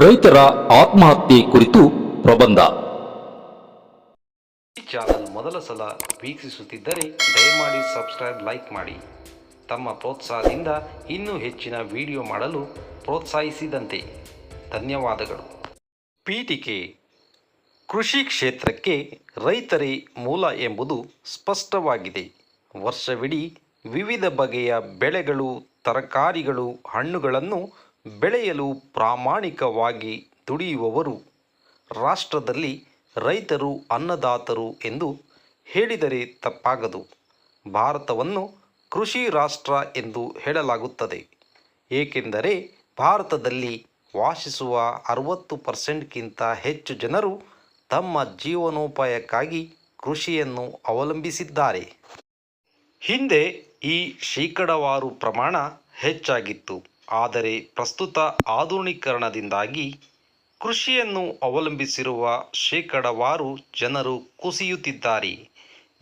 ರೈತರ ಆತ್ಮಹತ್ಯೆ ಕುರಿತು ಪ್ರಬಂಧ. ಈ ಚಾನಲ್ ಮೊದಲ ಸಲ ವೀಕ್ಷಿಸುತ್ತಿದ್ದರೆ ದಯಮಾಡಿ ಸಬ್ಸ್ಕ್ರೈಬ್, ಲೈಕ್ ಮಾಡಿ. ತಮ್ಮ ಪ್ರೋತ್ಸಾಹದಿಂದ ಇನ್ನೂ ಹೆಚ್ಚಿನ ವಿಡಿಯೋ ಮಾಡಲು ಪ್ರೋತ್ಸಾಹಿಸಿದಂತೆ ಧನ್ಯವಾದಗಳು. ಪೀಠಿಕೆ ಕೃಷಿ ಕ್ಷೇತ್ರಕ್ಕೆ ರೈತರೇ ಮೂಲ ಎಂಬುದು ಸ್ಪಷ್ಟವಾಗಿದೆ. ವರ್ಷವಿಡೀ ವಿವಿಧ ಬಗೆಯ ಬೆಳೆಗಳು, ತರಕಾರಿಗಳು, ಹಣ್ಣುಗಳನ್ನು ಬೆಳೆಯಲು ಪ್ರಾಮಾಣಿಕವಾಗಿ ದುಡಿಯುವವರು. ರಾಷ್ಟ್ರದಲ್ಲಿ ರೈತರು ಅನ್ನದಾತರು ಎಂದು ಹೇಳಿದರೆ ತಪ್ಪಾಗದು. ಭಾರತವನ್ನು ಕೃಷಿ ರಾಷ್ಟ್ರ ಎಂದು ಹೇಳಲಾಗುತ್ತದೆ. ಏಕೆಂದರೆ ಭಾರತದಲ್ಲಿ ವಾಸಿಸುವ ಅರವತ್ತು ಪರ್ಸೆಂಟ್ಗಿಂತ ಹೆಚ್ಚು ಜನರು ತಮ್ಮ ಜೀವನೋಪಾಯಕ್ಕಾಗಿ ಕೃಷಿಯನ್ನು ಅವಲಂಬಿಸಿದ್ದಾರೆ. ಹಿಂದೆ ಈ ಶೇಕಡವಾರು ಪ್ರಮಾಣ ಹೆಚ್ಚಾಗಿತ್ತು. ಆದರೆ ಪ್ರಸ್ತುತ ಆಧುನೀಕರಣದಿಂದಾಗಿ ಕೃಷಿಯನ್ನು ಅವಲಂಬಿಸಿರುವ ಶೇಕಡವಾರು ಜನರು ಕುಸಿಯುತ್ತಿದ್ದಾರೆ.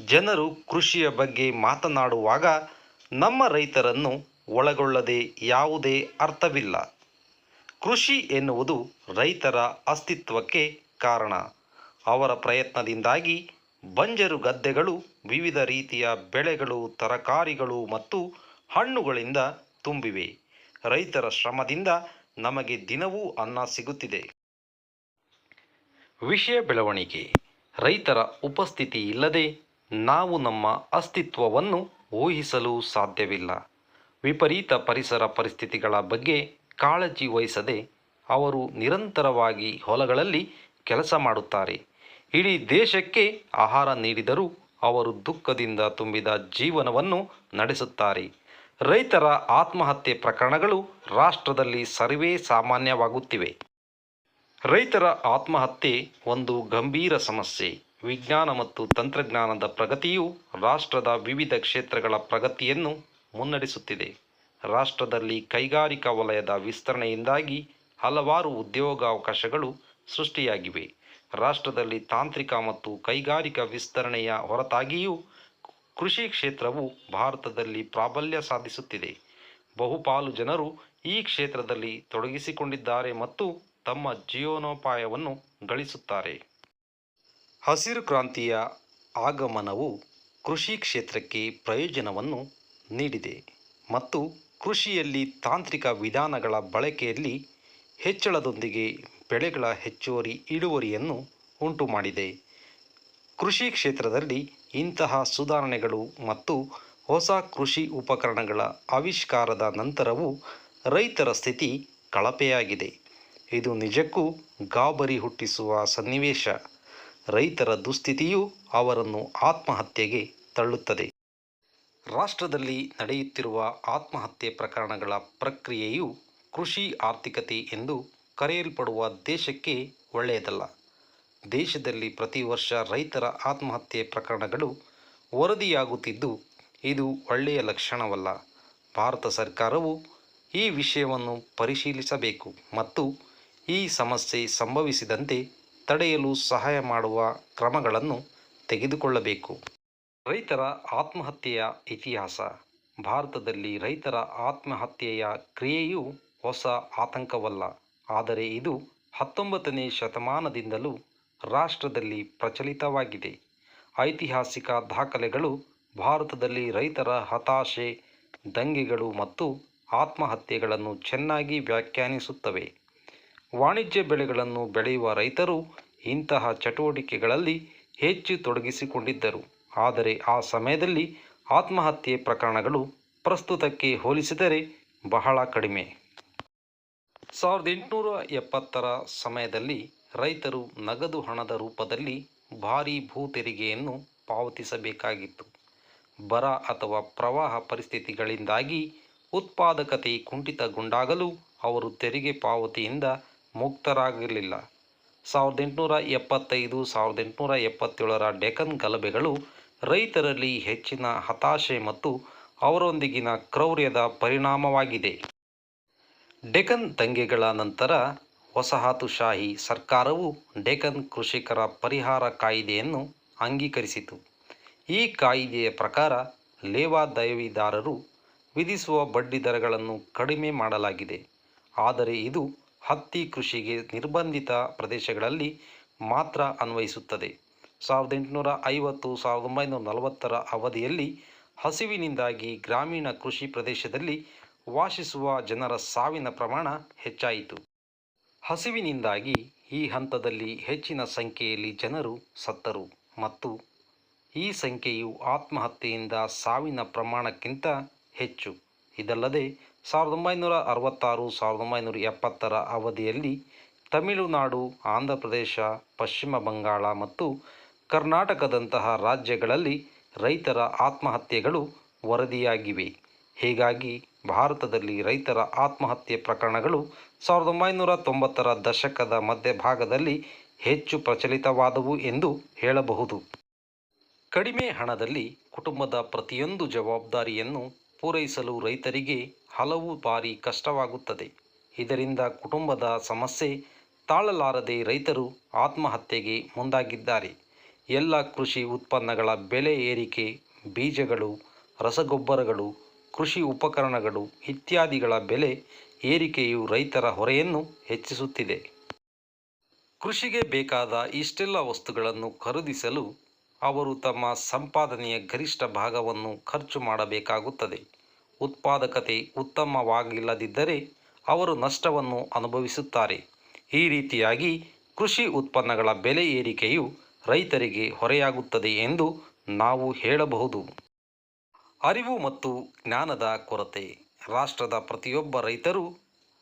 ಜನರು ಕೃಷಿಯ ಬಗ್ಗೆ ಮಾತನಾಡುವಾಗ ನಮ್ಮ ರೈತರನ್ನು ಒಳಗೊಳ್ಳದೆ ಯಾವುದೇ ಅರ್ಥವಿಲ್ಲ. ಕೃಷಿ ಎನ್ನುವುದು ರೈತರ ಅಸ್ತಿತ್ವಕ್ಕೆ ಕಾರಣ. ಅವರ ಪ್ರಯತ್ನದಿಂದಾಗಿ ಬಂಜರು ಗದ್ದೆಗಳು, ವಿವಿಧ ರೀತಿಯ ಬೆಳೆಗಳು, ತರಕಾರಿಗಳು ಮತ್ತು ಹಣ್ಣುಗಳಿಂದ ತುಂಬಿವೆ. ರೈತರ ಶ್ರಮದಿಂದ ನಮಗೆ ದಿನವೂ ಅನ್ನ ಸಿಗುತ್ತಿದೆ. ವಿಷಯ ಬೆಳವಣಿಗೆ. ರೈತರ ಉಪಸ್ಥಿತಿ ಇಲ್ಲದೆ ನಾವು ನಮ್ಮ ಅಸ್ತಿತ್ವವನ್ನು ಊಹಿಸಲು ಸಾಧ್ಯವಿಲ್ಲ. ವಿಪರೀತ ಪರಿಸರ ಪರಿಸ್ಥಿತಿಗಳ ಬಗ್ಗೆ ಕಾಳಜಿ ವಹಿಸದೆ ಅವರು ನಿರಂತರವಾಗಿ ಹೊಲಗಳಲ್ಲಿ ಕೆಲಸ ಮಾಡುತ್ತಾರೆ. ಇಡೀ ದೇಶಕ್ಕೆ ಆಹಾರ ನೀಡಿದರೂ ಅವರು ದುಃಖದಿಂದ ತುಂಬಿದ ಜೀವನವನ್ನು ನಡೆಸುತ್ತಾರೆ. ರೈತರ ಆತ್ಮಹತ್ಯೆ ಪ್ರಕರಣಗಳು ರಾಷ್ಟ್ರದಲ್ಲಿ ಸರ್ವೇ ಸಾಮಾನ್ಯವಾಗುತ್ತಿವೆ. ರೈತರ ಆತ್ಮಹತ್ಯೆ ಒಂದು ಗಂಭೀರ ಸಮಸ್ಯೆ. ವಿಜ್ಞಾನ ಮತ್ತು ತಂತ್ರಜ್ಞಾನದ ಪ್ರಗತಿಯು ರಾಷ್ಟ್ರದ ವಿವಿಧ ಕ್ಷೇತ್ರಗಳ ಪ್ರಗತಿಯನ್ನು ಮುನ್ನಡೆಸುತ್ತಿದೆ. ರಾಷ್ಟ್ರದಲ್ಲಿ ಕೈಗಾರಿಕಾ ವಲಯದ ವಿಸ್ತರಣೆಯಿಂದಾಗಿ ಹಲವಾರು ಉದ್ಯೋಗಾವಕಾಶಗಳು ಸೃಷ್ಟಿಯಾಗಿವೆ. ರಾಷ್ಟ್ರದಲ್ಲಿ ತಾಂತ್ರಿಕ ಮತ್ತು ಕೈಗಾರಿಕಾ ವಿಸ್ತರಣೆಯ ಹೊರತಾಗಿಯೂ ಕೃಷಿ ಕ್ಷೇತ್ರವು ಭಾರತದಲ್ಲಿ ಪ್ರಾಬಲ್ಯ ಸಾಧಿಸುತ್ತಿದೆ. ಬಹುಪಾಲು ಜನರು ಈ ಕ್ಷೇತ್ರದಲ್ಲಿ ತೊಡಗಿಸಿಕೊಂಡಿದ್ದಾರೆ ಮತ್ತು ತಮ್ಮ ಜೀವನೋಪಾಯವನ್ನು ಗಳಿಸುತ್ತಾರೆ. ಹಸಿರು ಕ್ರಾಂತಿಯ ಆಗಮನವು ಕೃಷಿ ಕ್ಷೇತ್ರಕ್ಕೆ ಪ್ರಯೋಜನವನ್ನು ನೀಡಿದೆ ಮತ್ತು ಕೃಷಿಯಲ್ಲಿ ತಾಂತ್ರಿಕ ವಿಧಾನಗಳ ಬಳಕೆಯಲ್ಲಿ ಹೆಚ್ಚಳದೊಂದಿಗೆ ಬೆಳೆಗಳ ಹೆಚ್ಚುವರಿ ಇಳುವರಿಯನ್ನು ಉಂಟುಮಾಡಿದೆ. ಕೃಷಿ ಕ್ಷೇತ್ರದಲ್ಲಿ ಇಂತಹ ಸುಧಾರಣೆಗಳು ಮತ್ತು ಹೊಸ ಕೃಷಿ ಉಪಕರಣಗಳ ಆವಿಷ್ಕಾರದ ನಂತರವೂ ರೈತರ ಸ್ಥಿತಿ ಕಳಪೆಯಾಗಿದೆ. ಇದು ನಿಜಕ್ಕೂ ಗಾಬರಿ ಹುಟ್ಟಿಸುವ ಸನ್ನಿವೇಶ. ರೈತರ ದುಸ್ಥಿತಿಯು ಅವರನ್ನು ಆತ್ಮಹತ್ಯೆಗೆ ತಳ್ಳುತ್ತದೆ. ರಾಷ್ಟ್ರದಲ್ಲಿ ನಡೆಯುತ್ತಿರುವ ಆತ್ಮಹತ್ಯೆ ಪ್ರಕರಣಗಳ ಪ್ರಕ್ರಿಯೆಯು ಕೃಷಿ ಆರ್ಥಿಕತೆ ಎಂದು ಕರೆಯಲ್ಪಡುವ ದೇಶಕ್ಕೆ ಒಳ್ಳೆಯದಲ್ಲ. ದೇಶದಲ್ಲಿ ಪ್ರತಿ ವರ್ಷ ರೈತರ ಆತ್ಮಹತ್ಯೆ ಪ್ರಕರಣಗಳು ವರದಿಯಾಗುತ್ತಿದ್ದು, ಇದು ಒಳ್ಳೆಯ ಲಕ್ಷಣವಲ್ಲ. ಭಾರತ ಸರ್ಕಾರವು ಈ ವಿಷಯವನ್ನು ಪರಿಶೀಲಿಸಬೇಕು ಮತ್ತು ಈ ಸಮಸ್ಯೆ ಸಂಭವಿಸಿದಂತೆ ತಡೆಯಲು ಸಹಾಯ ಮಾಡುವ ಕ್ರಮಗಳನ್ನು ತೆಗೆದುಕೊಳ್ಳಬೇಕು. ರೈತರ ಆತ್ಮಹತ್ಯೆಯ ಇತಿಹಾಸ. ಭಾರತದಲ್ಲಿ ರೈತರ ಆತ್ಮಹತ್ಯೆಯ ಕ್ರಿಯೆಯು ಹೊಸ ಆತಂಕವಲ್ಲ. ಆದರೆ ಇದು ಹತ್ತೊಂಬತ್ತನೇ ಶತಮಾನದಿಂದಲೂ ರಾಷ್ಟ್ರದಲ್ಲಿ ಪ್ರಚಲಿತವಾಗಿದೆ. ಐತಿಹಾಸಿಕ ದಾಖಲೆಗಳು ಭಾರತದಲ್ಲಿ ರೈತರ ಹತಾಶೆ, ದಂಗೆಗಳು ಮತ್ತು ಆತ್ಮಹತ್ಯೆಗಳನ್ನು ಚೆನ್ನಾಗಿ ವ್ಯಾಖ್ಯಾನಿಸುತ್ತವೆ. ವಾಣಿಜ್ಯ ಬೆಳೆಗಳನ್ನು ಬೆಳೆಯುವ ರೈತರು ಇಂತಹ ಚಟುವಟಿಕೆಗಳಲ್ಲಿ ಹೆಚ್ಚು ತೊಡಗಿಸಿಕೊಂಡಿದ್ದರು. ಆದರೆ ಆ ಸಮಯದಲ್ಲಿ ಆತ್ಮಹತ್ಯೆ ಪ್ರಕರಣಗಳು ಪ್ರಸ್ತುತಕ್ಕೆ ಹೋಲಿಸಿದರೆ ಬಹಳ ಕಡಿಮೆ. ಸಾವಿರದ ಎಂಟುನೂರ ಎಪ್ಪತ್ತರ ಸಮಯದಲ್ಲಿ ರೈತರು ನಗದು ಹಣದ ರೂಪದಲ್ಲಿ ಭಾರೀ ಭೂ ತೆರಿಗೆಯನ್ನು ಪಾವತಿಸಬೇಕಾಗಿತ್ತು. ಬರ ಅಥವಾ ಪ್ರವಾಹ ಪರಿಸ್ಥಿತಿಗಳಿಂದಾಗಿ ಉತ್ಪಾದಕತೆ ಕುಂಠಿತಗೊಂಡಾಗಲೂ ಅವರು ತೆರಿಗೆ ಪಾವತಿಯಿಂದ ಮುಕ್ತರಾಗಲಿಲ್ಲ. ಸಾವಿರದ ಎಂಟುನೂರ ಎಪ್ಪತ್ತೈದು ಸಾವಿರದ ಎಂಟುನೂರ ಎಪ್ಪತ್ತೇಳರ ಡೆಕನ್ ಗಲಭೆಗಳು ರೈತರಲ್ಲಿ ಹೆಚ್ಚಿನ ಹತಾಶೆ ಮತ್ತು ಅವರೊಂದಿಗಿನ ಕ್ರೌರ್ಯದ ಪರಿಣಾಮವಾಗಿದೆ. ಡೆಕನ್ ದಂಗೆಗಳ ನಂತರ ವಸಾಹತುಶಾಹಿ ಸರ್ಕಾರವು ಡೆಕನ್ ಕೃಷಿಕರ ಪರಿಹಾರ ಕಾಯಿದೆಯನ್ನು ಅಂಗೀಕರಿಸಿತು. ಈ ಕಾಯಿದೆಯ ಪ್ರಕಾರ ಲೇವಾದೇವಿದಾರರು ವಿಧಿಸುವ ಬಡ್ಡಿದರಗಳನ್ನು ಕಡಿಮೆ ಮಾಡಲಾಗಿದೆ. ಆದರೆ ಇದು ಹತ್ತಿ ಕೃಷಿಗೆ ನಿರ್ಬಂಧಿತ ಪ್ರದೇಶಗಳಲ್ಲಿ ಮಾತ್ರ ಅನ್ವಯಿಸುತ್ತದೆ. ಸಾವಿರದ ಎಂಟುನೂರ ಐವತ್ತು ಸಾವಿರದ ಒಂಬೈನೂರ ನಲವತ್ತರ ಅವಧಿಯಲ್ಲಿ ಹಸಿವಿನಿಂದಾಗಿ ಗ್ರಾಮೀಣ ಕೃಷಿ ಪ್ರದೇಶದಲ್ಲಿ ವಾಸಿಸುವ ಜನರ ಸಾವಿನ ಪ್ರಮಾಣ ಹೆಚ್ಚಾಯಿತು. ಹಸಿವಿನಿಂದಾಗಿ ಈ ಹಂತದಲ್ಲಿ ಹೆಚ್ಚಿನ ಸಂಖ್ಯೆಯಲ್ಲಿ ಜನರು ಸತ್ತರು ಮತ್ತು ಈ ಸಂಖ್ಯೆಯು ಆತ್ಮಹತ್ಯೆಯಿಂದ ಸಾವಿನ ಪ್ರಮಾಣಕ್ಕಿಂತ ಹೆಚ್ಚು. ಇದಲ್ಲದೆ, ಸಾವಿರದ ಒಂಬೈನೂರ ಅರವತ್ತಾರು ಸಾವಿರದ ಒಂಬೈನೂರ ಎಪ್ಪತ್ತರ ಅವಧಿಯಲ್ಲಿ ತಮಿಳುನಾಡು ಆಂಧ್ರ ಪ್ರದೇಶ ಪಶ್ಚಿಮ ಬಂಗಾಳ ಮತ್ತು ಕರ್ನಾಟಕದಂತಹ ರಾಜ್ಯಗಳಲ್ಲಿ ರೈತರ ಆತ್ಮಹತ್ಯೆಗಳು ವರದಿಯಾಗಿವೆ. ಹೀಗಾಗಿ ಭಾರತದಲ್ಲಿ ರೈತರ ಆತ್ಮಹತ್ಯೆ ಪ್ರಕರಣಗಳು ಸಾವಿರದ ಒಂಬೈನೂರ ತೊಂಬತ್ತರ ದಶಕದ ಮಧ್ಯಭಾಗದಲ್ಲಿ ಹೆಚ್ಚು ಪ್ರಚಲಿತವಾದವು ಎಂದು ಹೇಳಬಹುದು. ಕಡಿಮೆ ಹಣದಲ್ಲಿ ಕುಟುಂಬದ ಪ್ರತಿಯೊಂದು ಜವಾಬ್ದಾರಿಯನ್ನು ಪೂರೈಸಲು ರೈತರಿಗೆ ಹಲವು ಬಾರಿ ಕಷ್ಟವಾಗುತ್ತದೆ. ಇದರಿಂದ ಕುಟುಂಬದ ಸಮಸ್ಯೆ ತಾಳಲಾರದೆ ರೈತರು ಆತ್ಮಹತ್ಯೆಗೆ ಮುಂದಾಗಿದ್ದಾರೆ. ಎಲ್ಲ ಕೃಷಿ ಉತ್ಪನ್ನಗಳ ಬೆಲೆ ಏರಿಕೆ, ಬೀಜಗಳು, ರಸಗೊಬ್ಬರಗಳು ಕೃಷಿ ಉಪಕರಣಗಳು ಇತ್ಯಾದಿಗಳ ಬೆಲೆ ಏರಿಕೆಯು ರೈತರ ಹೊರೆಯನ್ನು ಹೆಚ್ಚಿಸುತ್ತಿದೆ. ಕೃಷಿಗೆ ಬೇಕಾದ ಇಷ್ಟೆಲ್ಲ ವಸ್ತುಗಳನ್ನು ಖರೀದಿಸಲು ಅವರು ತಮ್ಮ ಸಂಪಾದನೆಯ ಗರಿಷ್ಠ ಭಾಗವನ್ನು ಖರ್ಚು ಮಾಡಬೇಕಾಗುತ್ತದೆ. ಉತ್ಪಾದಕತೆ ಉತ್ತಮವಾಗಿಲ್ಲದಿದ್ದರೆ ಅವರು ನಷ್ಟವನ್ನು ಅನುಭವಿಸುತ್ತಾರೆ. ಈ ರೀತಿಯಾಗಿ ಕೃಷಿ ಉತ್ಪನ್ನಗಳ ಬೆಲೆ ಏರಿಕೆಯು ರೈತರಿಗೆ ಹೊರೆಯಾಗುತ್ತದೆ ಎಂದು ನಾವು ಹೇಳಬಹುದು. ಅರಿವು ಮತ್ತು ಜ್ಞಾನದ ಕೊರತೆ. ರಾಷ್ಟ್ರದ ಪ್ರತಿಯೊಬ್ಬ ರೈತರು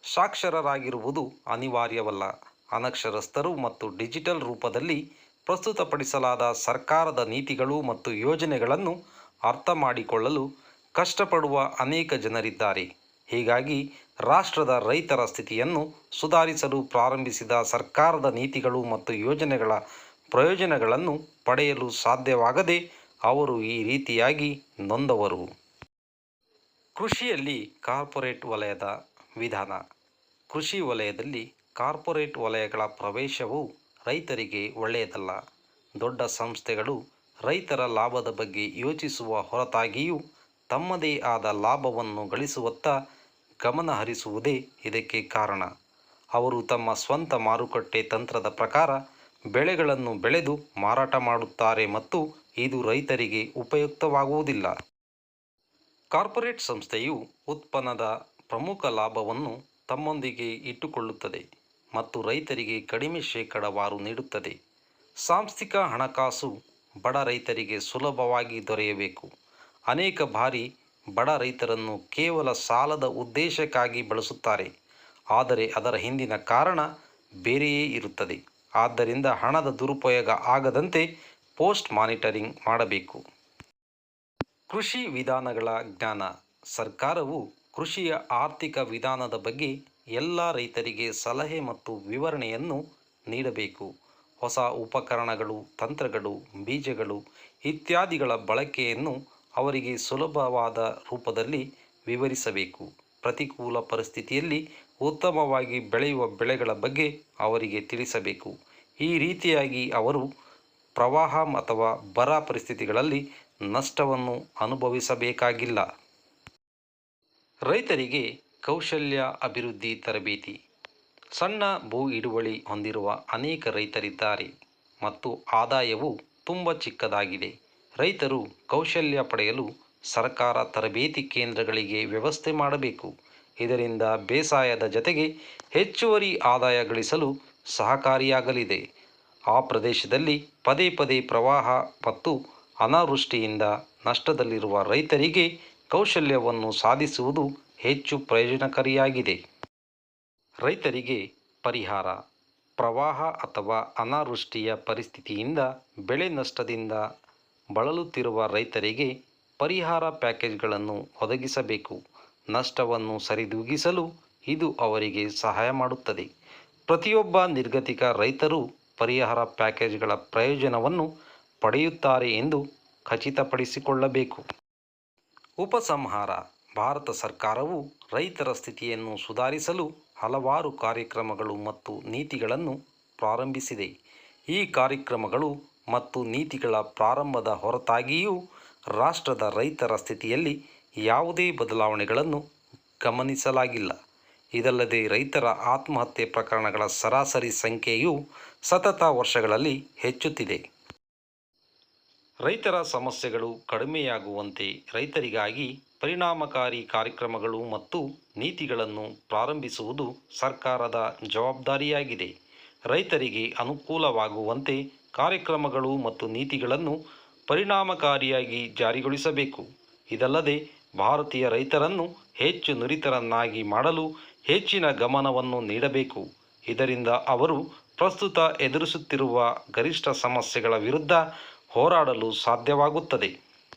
ಸಾಕ್ಷರರಾಗಿರುವುದು ಅನಿವಾರ್ಯವಲ್ಲ. ಅನಕ್ಷರಸ್ಥರು ಮತ್ತು ಡಿಜಿಟಲ್ ರೂಪದಲ್ಲಿ ಪ್ರಸ್ತುತಪಡಿಸಲಾದ ಸರ್ಕಾರದ ನೀತಿಗಳು ಮತ್ತು ಯೋಜನೆಗಳನ್ನು ಅರ್ಥ ಮಾಡಿಕೊಳ್ಳಲು ಕಷ್ಟಪಡುವ ಅನೇಕ ಜನರಿದ್ದಾರೆ. ಹೀಗಾಗಿ ರಾಷ್ಟ್ರದ ರೈತರ ಸ್ಥಿತಿಯನ್ನು ಸುಧಾರಿಸಲು ಪ್ರಾರಂಭಿಸಿದ ಸರ್ಕಾರದ ನೀತಿಗಳು ಮತ್ತು ಯೋಜನೆಗಳ ಪ್ರಯೋಜನಗಳನ್ನು ಪಡೆಯಲು ಸಾಧ್ಯವಾಗದೆ ಅವರು ಈ ರೀತಿಯಾಗಿ ನೊಂದವರು. ಕೃಷಿಯಲ್ಲಿ ಕಾರ್ಪೊರೇಟ್ ವಲಯದ ವಿಧಾನ. ಕೃಷಿ ವಲಯದಲ್ಲಿ ಕಾರ್ಪೊರೇಟ್ ವಲಯಗಳ ಪ್ರವೇಶವು ರೈತರಿಗೆ ಒಳ್ಳೆಯದಲ್ಲ. ದೊಡ್ಡ ಸಂಸ್ಥೆಗಳು ರೈತರ ಲಾಭದ ಬಗ್ಗೆ ಯೋಚಿಸುವ ಹೊರತಾಗಿಯೂ ತಮ್ಮದೇ ಆದ ಲಾಭವನ್ನು ಗಳಿಸುವತ್ತ ಗಮನ ಹರಿಸುವುದೇ ಇದಕ್ಕೆ ಕಾರಣ. ಅವರು ತಮ್ಮ ಸ್ವಂತ ಮಾರುಕಟ್ಟೆ ತಂತ್ರದ ಪ್ರಕಾರ ಬೆಳೆಗಳನ್ನು ಬೆಳೆದು ಮಾರಾಟ ಮಾಡುತ್ತಾರೆ ಮತ್ತು ಇದು ರೈತರಿಗೆ ಉಪಯುಕ್ತವಾಗುವುದಿಲ್ಲ. ಕಾರ್ಪೊರೇಟ್ ಸಂಸ್ಥೆಯು ಉತ್ಪನ್ನದ ಪ್ರಮುಖ ಲಾಭವನ್ನು ತಮ್ಮೊಂದಿಗೆ ಇಟ್ಟುಕೊಳ್ಳುತ್ತದೆ ಮತ್ತು ರೈತರಿಗೆ ಕಡಿಮೆ ಶೇಕಡವಾರು ನೀಡುತ್ತದೆ. ಸಾಂಸ್ಥಿಕ ಹಣಕಾಸು ಬಡ ರೈತರಿಗೆ ಸುಲಭವಾಗಿ ದೊರೆಯಬೇಕು. ಅನೇಕ ಬಾರಿ ಬಡ ರೈತರನ್ನು ಕೇವಲ ಸಾಲದ ಉದ್ದೇಶಕ್ಕಾಗಿ ಬಳಸುತ್ತಾರೆ. ಆದರೆ ಅದರ ಹಿಂದಿನ ಕಾರಣ ಬೇರೆಯೇ ಇರುತ್ತದೆ. ಆದ್ದರಿಂದ ಹಣದ ದುರುಪಯೋಗ ಆಗದಂತೆ ಪೋಸ್ಟ್ ಮಾನಿಟರಿಂಗ್ ಮಾಡಬೇಕು. ಕೃಷಿ ವಿಧಾನಗಳ ಜ್ಞಾನ. ಸರ್ಕಾರವು ಕೃಷಿಯ ಆರ್ಥಿಕ ವಿಧಾನದ ಬಗ್ಗೆ ಎಲ್ಲ ರೈತರಿಗೆ ಸಲಹೆ ಮತ್ತು ವಿವರಣೆಯನ್ನು ನೀಡಬೇಕು. ಹೊಸ ಉಪಕರಣಗಳು, ತಂತ್ರಗಳು, ಬೀಜಗಳು ಇತ್ಯಾದಿಗಳ ಬಳಕೆಯನ್ನು ಅವರಿಗೆ ಸುಲಭವಾದ ರೂಪದಲ್ಲಿ ವಿವರಿಸಬೇಕು. ಪ್ರತಿಕೂಲ ಪರಿಸ್ಥಿತಿಯಲ್ಲಿ ಉತ್ತಮವಾಗಿ ಬೆಳೆಯುವ ಬೆಳೆಗಳ ಬಗ್ಗೆ ಅವರಿಗೆ ತಿಳಿಸಬೇಕು. ಈ ರೀತಿಯಾಗಿ ಅವರು ಪ್ರವಾಹ ಅಥವಾ ಬರ ಪರಿಸ್ಥಿತಿಗಳಲ್ಲಿ ನಷ್ಟವನ್ನು ಅನುಭವಿಸಬೇಕಾಗಿಲ್ಲ. ರೈತರಿಗೆ ಕೌಶಲ್ಯ ಅಭಿವೃದ್ಧಿ ತರಬೇತಿ. ಸಣ್ಣ ಭೂ ಹಿಡುವಳಿ ಹೊಂದಿರುವ ಅನೇಕ ರೈತರಿದ್ದಾರೆ ಮತ್ತು ಆದಾಯವು ತುಂಬ ಚಿಕ್ಕದಾಗಿದೆ. ರೈತರು ಕೌಶಲ್ಯ ಪಡೆಯಲು ಸರ್ಕಾರ ತರಬೇತಿ ಕೇಂದ್ರಗಳಿಗೆ ವ್ಯವಸ್ಥೆ ಮಾಡಬೇಕು. ಇದರಿಂದ ಬೇಸಾಯದ ಜತೆಗೆ ಹೆಚ್ಚುವರಿ ಆದಾಯ ಗಳಿಸಲು ಸಹಕಾರಿಯಾಗಲಿದೆ. ಆ ಪ್ರದೇಶದಲ್ಲಿ ಪದೇ ಪದೇ ಪ್ರವಾಹ ಮತ್ತು ಅನಾವೃಷ್ಟಿಯಿಂದ ನಷ್ಟದಲ್ಲಿರುವ ರೈತರಿಗೆ ಕೌಶಲ್ಯವನ್ನು ಸಾಧಿಸುವುದು ಹೆಚ್ಚು ಪ್ರಯೋಜನಕಾರಿಯಾಗಿದೆ. ರೈತರಿಗೆ ಪರಿಹಾರ, ಪ್ರವಾಹ ಅಥವಾ ಅನಾವೃಷ್ಟಿಯ ಪರಿಸ್ಥಿತಿಯಿಂದ ಬೆಳೆ ನಷ್ಟದಿಂದ ಬಳಲುತ್ತಿರುವ ರೈತರಿಗೆ ಪರಿಹಾರ ಪ್ಯಾಕೇಜ್ಗಳನ್ನು ಒದಗಿಸಬೇಕು. ನಷ್ಟವನ್ನು ಸರಿದೂಗಿಸಲು ಇದು ಅವರಿಗೆ ಸಹಾಯ ಮಾಡುತ್ತದೆ. ಪ್ರತಿಯೊಬ್ಬ ನಿರ್ಗತಿಕ ರೈತರು ಪರಿಹಾರ ಪ್ಯಾಕೇಜ್ಗಳ ಪ್ರಯೋಜನವನ್ನು ಪಡೆಯುತ್ತಾರೆ ಎಂದು ಖಚಿತಪಡಿಸಿಕೊಳ್ಳಬೇಕು. ಉಪಸಂಹಾರ, ಭಾರತ ಸರ್ಕಾರವು ರೈತರ ಸ್ಥಿತಿಯನ್ನು ಸುಧಾರಿಸಲು ಹಲವಾರು ಕಾರ್ಯಕ್ರಮಗಳು ಮತ್ತು ನೀತಿಗಳನ್ನು ಪ್ರಾರಂಭಿಸಿದೆ. ಈ ಕಾರ್ಯಕ್ರಮಗಳು ಮತ್ತು ನೀತಿಗಳ ಪ್ರಾರಂಭದ ಹೊರತಾಗಿಯೂ ರಾಷ್ಟ್ರದ ರೈತರ ಸ್ಥಿತಿಯಲ್ಲಿ ಯಾವುದೇ ಬದಲಾವಣೆಗಳನ್ನು ಗಮನಿಸಲಾಗಿಲ್ಲ. ಇದಲ್ಲದೆ ರೈತರ ಆತ್ಮಹತ್ಯೆ ಪ್ರಕರಣಗಳ ಸರಾಸರಿ ಸಂಖ್ಯೆಯು ಸತತ ವರ್ಷಗಳಲ್ಲಿ ಹೆಚ್ಚುತ್ತಿದೆ. ರೈತರ ಸಮಸ್ಯೆಗಳು ಕಡಿಮೆಯಾಗುವಂತೆ ರೈತರಿಗಾಗಿ ಪರಿಣಾಮಕಾರಿ ಕಾರ್ಯಕ್ರಮಗಳು ಮತ್ತು ನೀತಿಗಳನ್ನು ಪ್ರಾರಂಭಿಸುವುದು ಸರ್ಕಾರದ ಜವಾಬ್ದಾರಿಯಾಗಿದೆ. ರೈತರಿಗೆ ಅನುಕೂಲವಾಗುವಂತೆ ಕಾರ್ಯಕ್ರಮಗಳು ಮತ್ತು ನೀತಿಗಳನ್ನು ಪರಿಣಾಮಕಾರಿಯಾಗಿ ಜಾರಿಗೊಳಿಸಬೇಕು. ಇದಲ್ಲದೆ ಭಾರತೀಯ ರೈತರನ್ನು ಹೆಚ್ಚು ನುರಿತರನ್ನಾಗಿ ಮಾಡಲು ಹೆಚ್ಚಿನ ಗಮನವನ್ನು ನೀಡಬೇಕು. ಇದರಿಂದ ಅವರು ಪ್ರಸ್ತುತ ಎದುರಿಸುತ್ತಿರುವ ಗರಿಷ್ಠ ಸಮಸ್ಯೆಗಳ ವಿರುದ್ಧ ಹೋರಾಡಲು ಸಾಧ್ಯವಾಗುತ್ತದೆ.